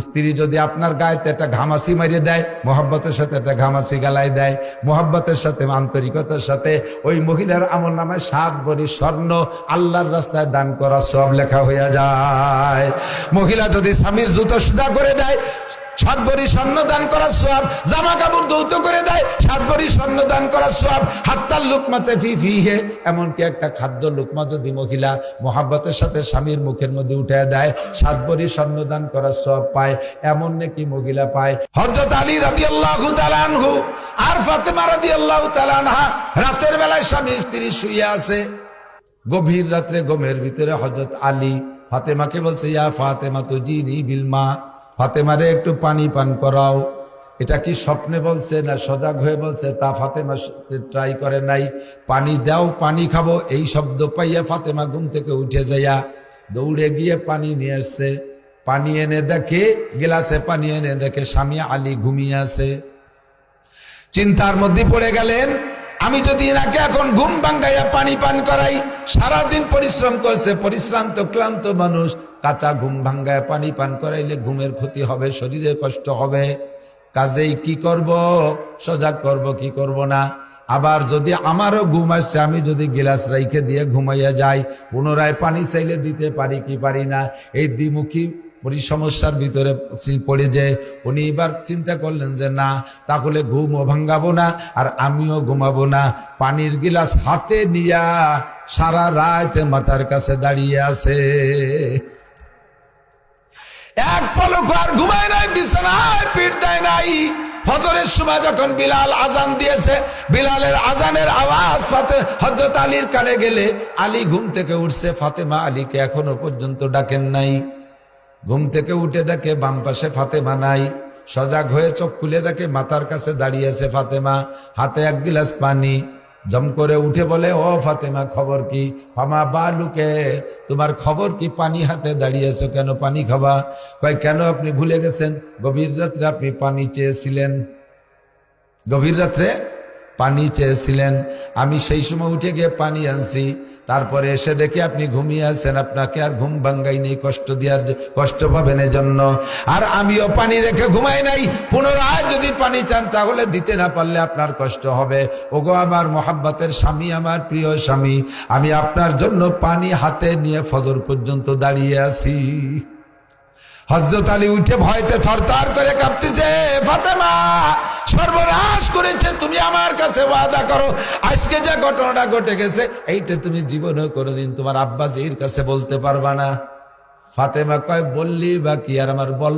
স্ত্রী যদি আপনার গায়েতে একটা ঘামাসি মারিয়ে দেয়, মোহাব্বতের সাথে একটা ঘামাসি গালাই দেয়, মোহাব্বতের সাথে, আন্তরিকতার সাথে, ওই মহিলার আমল নামায় সাত বড়ি স্বর্ণ আল্লাহর রাস্তায় দান করা সব লেখা হইয়া যায়। মহিলা যদি স্বামীর জুতো সুদা করে দেয় সাত ভরি স্বর্ণ দান করার সব জামা কাপড় দৌত করে দেয়, সাত ভরি স্বর্ণ দান করার সব হাত্তার লুকমাতে ফি ফি হে, এমনকি একটা খাদ্য লুকমা যদি মহিলা মোহাব্বতের সাথে স্বামীর মুখের মধ্যে উঠে দেয়, সাত ভরি স্বর্ণ দান করার সব পায়, এমন নাকি মহিলা পায়। হজরত আলী রাজি আল্লাহ তালানহু আর ফাতেমা রাজি আল্লাহ তালানহা রাতের বেলায় স্বামী স্ত্রী শুয়ে আছে। গভীর রাত্রে গমের ভিতরে হজরত আলী ফাতেমাকে বলছে, ইয়া ফাতেমা তো জিনি বিলমা ফাতেমারে একটু পানি পান করাও। এটা কি স্বপ্নে বলছে না সজাগ হয়ে বলছে? তা ফাতেমা ট্রাই করে নাই। পানি দাও, পানি খাব, এই শব্দ পাইয়া ফাতেমা ঘুম থেকে উঠে যাইয়া দৌড়ে গিয়ে পানি নিয়ে আসছে। পানি এনে দেখে, গেলাসে পানি এনে দেখে স্বামী আলী ঘুমিয়ে আছে। চিন্তার মধ্যে পড়ে গেলেন, আমি যদি এনাকে এখন ঘুম ভাঙ্গাইয়া পানি পান করাই, সারাদিন পরিশ্রম করছে, পরিশ্রান্ত, ক্লান্ত মানুষ কাঁচা ঘুম ভাঙ্গায় পানি পান করাইলে ঘুমের ক্ষতি হবে, শরীরে কষ্ট হবে। কাজেই কি করব? সজাগ করব, কি করব না? আবার যদি আমারও ঘুম আসছে, আমি যদি গিলাস রাইখে দিয়ে ঘুমাইয়া যাই, পুনরায় পানি চাইলে দিতে পারি কি পারি না? এই দ্বিমুখী সমস্যার ভিতরে পড়ে যে, উনি এবার চিন্তা করলেন যে, না, তাহলে ঘুমও ভাঙ্গাবো না আর আমিও ঘুমাবো না। পানির গিলাস হাতে নিয়া সারা রাত মাথার কাছে দাঁড়িয়ে আছে। এক পলক আর ঘুমায় নাই, বিছানায় পিঠ দেয় নাই। ফজরের সময় যখন বিলাল আজান দিয়েছে, বিলালের আজানের আওয়াজ ফাতে হজরত আলীর কানে গেলে আলী ঘুম থেকে উঠছে, ফাতেমা আলীকে এখনও পর্যন্ত ডাকেন নাই। ঘুম থেকে উঠে দেখে বাম পাশে ফাতেমা নাই। সজাগ হয়ে চোখ খুলে দেখে মাথার কাছে দাঁড়িয়েছে ফাতেমা। হাতে এক গিলাস পানি। জম করে উঠে বলে, ও ফাতেমা, খবর কি? ফামা বালুকে, তোমার খবর কি? পানি হাতে দাঁড়িয়েছো কেন? পানি খাবা? কয়, কেন আপনি ভুলে গেছেন? গভীর রাত্রে আপনি পানি চেয়েছিলেন। গভীর রাত্রে পানি চেয়েছিলেন। আমি সেই সময় উঠে গিয়ে পানি আনছি। তারপরে এসে দেখি আপনি ঘুমিয়ে আছেন। আপনাকে আর ঘুম ভাঙ্গাই নেই, কষ্ট দেওয়ার কষ্ট পাবেন জন্য আর আমিও পানি রেখে ঘুমাই নাই। পুনরায় যদি পানি চান তাহলে দিতে না পারলে আপনার কষ্ট হবে। ওগো আমার মোহাব্বতের স্বামী, আমার প্রিয় স্বামী, আমি আপনার জন্য পানি হাতে নিয়ে ফজর পর্যন্ত দাঁড়িয়ে আছি। হজরত আলী উঠে ভয়তে থরথর করে কাঁপতেছে, ফাতেমা, সর্বনাশ! করেছে, তুমি আমার কাছে ওয়াদা করো। আজকে যা ঘটনাটা ঘটে গেছে, এইটা তুমি জীবনেও কোনোদিন তোমার আব্বাস এর কাছে বলতে পারবা না। ফাতেমা কয়, বললি বা কি? আর আমার বল